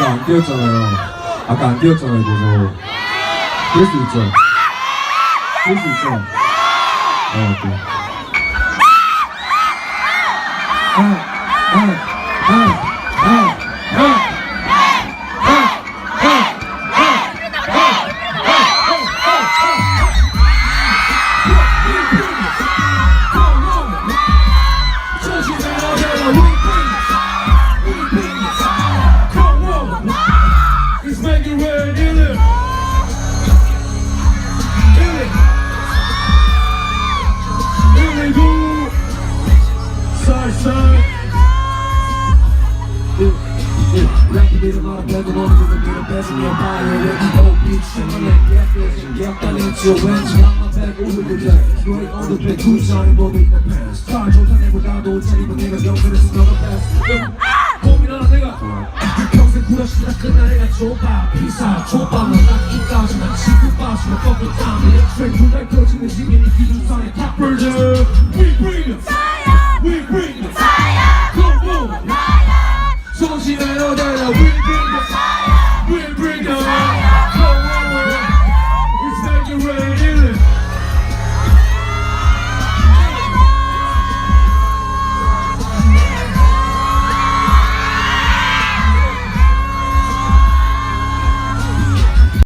아까 안 뛰었잖아요. 아까 안 뛰었잖아요, 계속. 뛸수 있죠? 뛸수 있죠? 어, 오케이. 아, 아, 아, 아, 아. Let's 고민하는 내가 평생 구라시다 끝나 내가 좁아 피사 좁아 넌 이까지만 지구 빠지면 꺾고 땀이 트랙 두달 펴지는 지면이 기준상의 top We be the weekend.